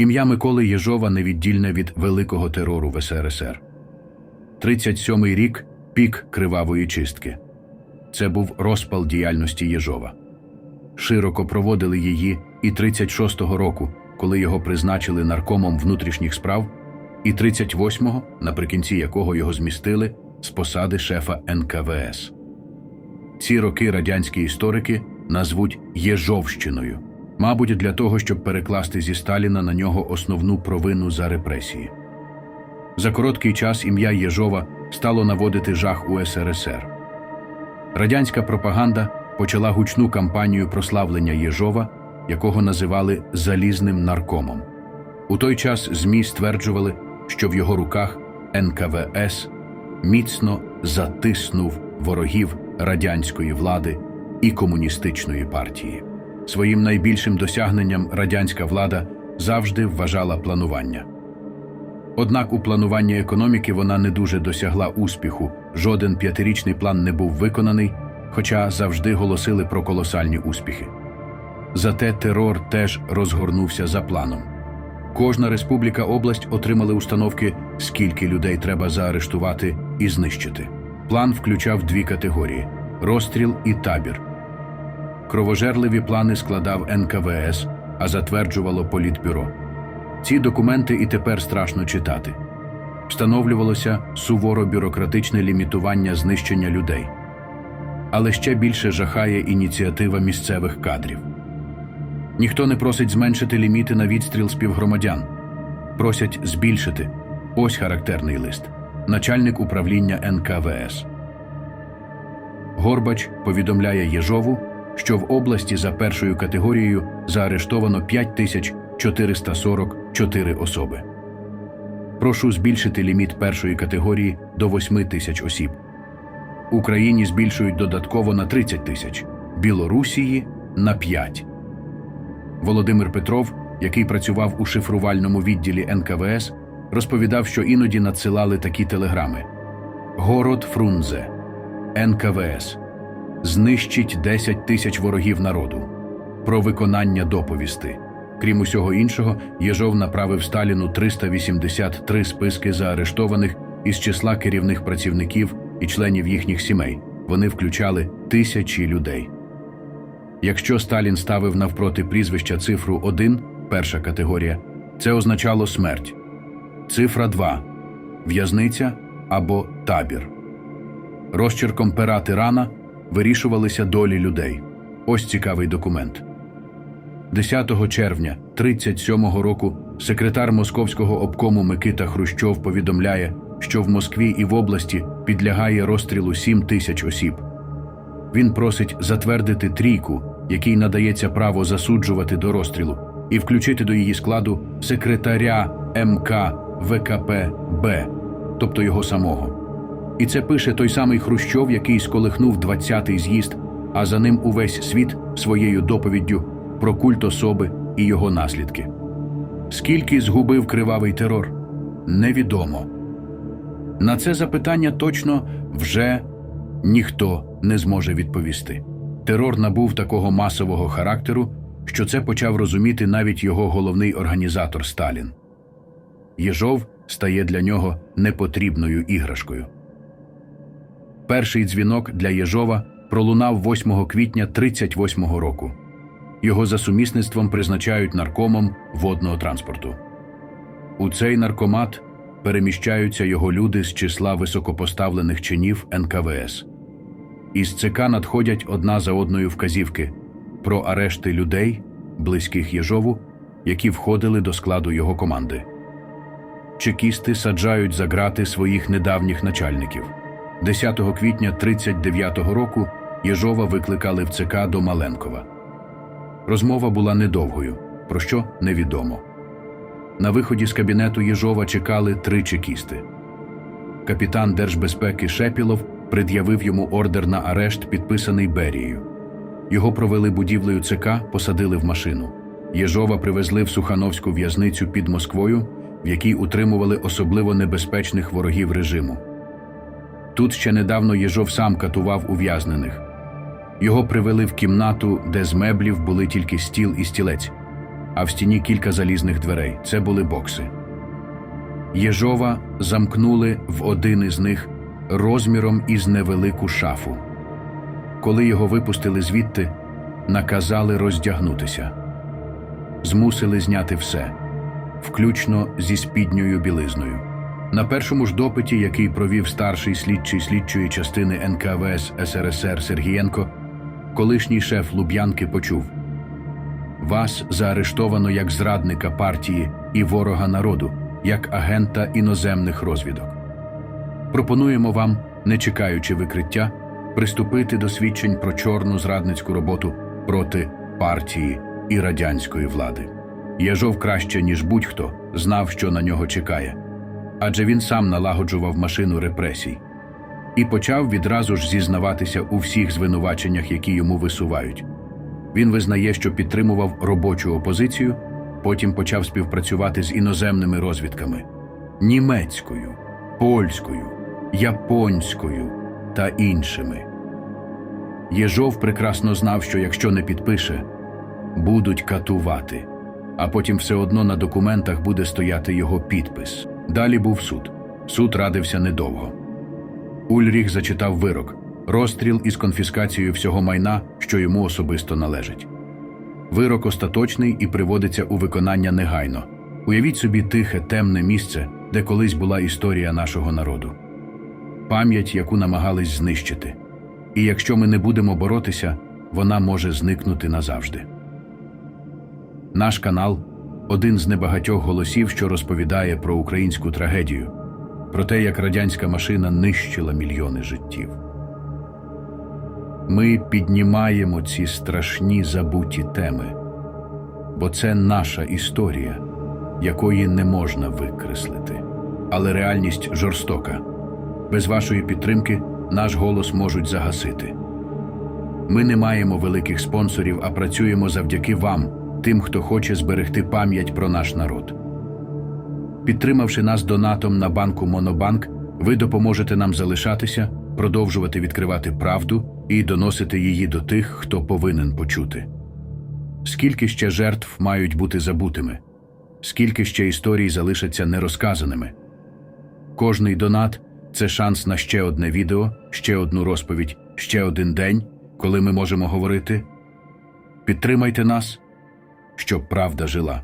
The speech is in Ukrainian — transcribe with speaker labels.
Speaker 1: Ім'я Миколи Єжова невіддільне від великого терору в СРСР. 37-й рік пік кривавої чистки. Це був розпал діяльності Єжова. Широко проводили її і 36-го року, коли його призначили наркомом внутрішніх справ, і 38-го, наприкінці якого його змістили з посади шефа НКВС. Ці роки радянські історики назвуть Єжовщиною, мабуть, для того, щоб перекласти зі Сталіна на нього основну провину за репресії. За короткий час ім'я Єжова стало наводити жах у СРСР. Радянська пропаганда почала гучну кампанію прославлення Єжова, якого називали залізним наркомом. У той час ЗМІ стверджували, що в його руках НКВС міцно затиснув ворогів радянської влади і комуністичної партії. Своїм найбільшим досягненням радянська влада завжди вважала планування. Однак у плануванні економіки вона не дуже досягла успіху, жоден п'ятирічний план не був виконаний, хоча завжди голосили про колосальні успіхи. Зате терор теж розгорнувся за планом. Кожна республіка область отримали установки, скільки людей треба заарештувати і знищити. План включав дві категорії розстріл і табір. Кровожерливі плани складав НКВС, а затверджувало Політбюро. Ці документи і тепер страшно читати. Встановлювалося суворо бюрократичне лімітування знищення людей. Але ще більше жахає ініціатива місцевих кадрів. Ніхто не просить зменшити ліміти на відстріл співгромадян. Просять збільшити. Ось характерний лист. Начальник управління НКВС. Горбач повідомляє Єжову, що в області за першою категорією заарештовано 5444 особи. Прошу збільшити ліміт першої категорії до 8 тисяч осіб. Україні збільшують додатково на 30 тисяч, Білорусії на 5. Володимир Петров, який працював у шифрувальному відділі НКВС, розповідав, що іноді надсилали такі телеграми: Город Фрунзе, НКВС. Знищить 10 тисяч ворогів народу. Про виконання доповісти. Крім усього іншого, Єжов направив Сталіну 383 списки заарештованих із числа керівних працівників і членів їхніх сімей. Вони включали тисячі людей. Якщо Сталін ставив навпроти прізвища цифру 1, перша категорія, це означало смерть. Цифра 2 в'язниця або табір. Розчерком пера тирана вирішувалися долі людей. Ось цікавий документ. 10 червня 37-го року секретар Московського обкому Микита Хрущов повідомляє, що в Москві і в області підлягає розстрілу 7 тисяч осіб. Він просить затвердити трійку, якій надається право засуджувати до розстрілу, і включити до її складу секретаря МК ВКП Б, тобто його самого. І це пише той самий Хрущов, який сколихнув 20-й з'їзд, а за ним увесь світ своєю доповіддю про культ особи і його наслідки. Скільки згубив кривавий терор? Невідомо. На це запитання точно вже ніхто не зможе відповісти. Терор набув такого масового характеру, що це почав розуміти навіть його головний організатор Сталін. Єжов стає для нього непотрібною іграшкою. Перший дзвінок для Єжова пролунав 8 квітня 38-го року. Його за сумісництвом призначають наркомом водного транспорту. У цей наркомат переміщаються його люди з числа високопоставлених чинів НКВС. Із ЦК надходять одна за одною вказівки про арешти людей, близьких Єжову, які входили до складу його команди. Чекісти саджають за грати своїх недавніх начальників. 10 квітня 39-го року Єжова викликали в ЦК до Маленкова. Розмова була недовгою, про що невідомо. На виході з кабінету Єжова чекали три чекісти. Капітан Держбезпеки Шепілов пред'явив йому ордер на арешт, підписаний Берією. Його провели будівлею ЦК, посадили в машину. Єжова привезли в Сухановську в'язницю під Москвою, в якій утримували особливо небезпечних ворогів режиму. Тут ще недавно Єжов сам катував ув'язнених. Його привели в кімнату, де з меблів були тільки стіл і стілець, а в стіні кілька залізних дверей. Це були бокси. Єжова замкнули в один із них розміром із невелику шафу. Коли його випустили звідти, наказали роздягнутися. Змусили зняти все, включно зі спідньою білизною. На першому ж допиті, який провів старший слідчий слідчої частини НКВС СРСР Сергієнко, колишній шеф Луб'янки почув Вас заарештовано як зрадника партії і ворога народу, як агента іноземних розвідок. Пропонуємо вам, не чекаючи викриття, приступити до свідчень про чорну зрадницьку роботу проти партії і радянської влади. Єжов краще, ніж будь-хто, знав, що на нього чекає, адже він сам налагоджував машину репресій і почав відразу ж зізнаватися у всіх звинуваченнях, які йому висувають. Він визнає, що підтримував робочу опозицію, потім почав співпрацювати з іноземними розвідками німецькою, польською, японською та іншими. Єжов прекрасно знав, що якщо не підпише, будуть катувати, а потім все одно на документах буде стояти його підпис. Далі був суд. Суд радився недовго. Ульріх зачитав вирок розстріл із конфіскацією всього майна, що йому особисто належить. Вирок остаточний і приводиться у виконання негайно. Уявіть собі тихе, темне місце, де колись була історія нашого народу, пам'ять, яку намагались знищити. І якщо ми не будемо боротися, вона може зникнути назавжди. Наш канал один з небагатьох голосів, що розповідає про українську трагедію, про те, як радянська машина нищила мільйони життів. Ми піднімаємо ці страшні забуті теми, бо це наша історія, якої не можна викреслити. Але реальність жорстока. Без вашої підтримки наш голос можуть загасити. Ми не маємо великих спонсорів, а працюємо завдяки вам, тим, хто хоче зберегти пам'ять про наш народ. Підтримавши нас донатом на банку Монобанк, ви допоможете нам залишатися, продовжувати відкривати правду і доносити її до тих, хто повинен почути. Скільки ще жертв мають бути забутими? Скільки ще історій залишаться нерозказаними? Кожний донат це шанс на ще одне відео, ще одну розповідь, ще один день, коли ми можемо говорити. Підтримайте нас, щоб правда жила.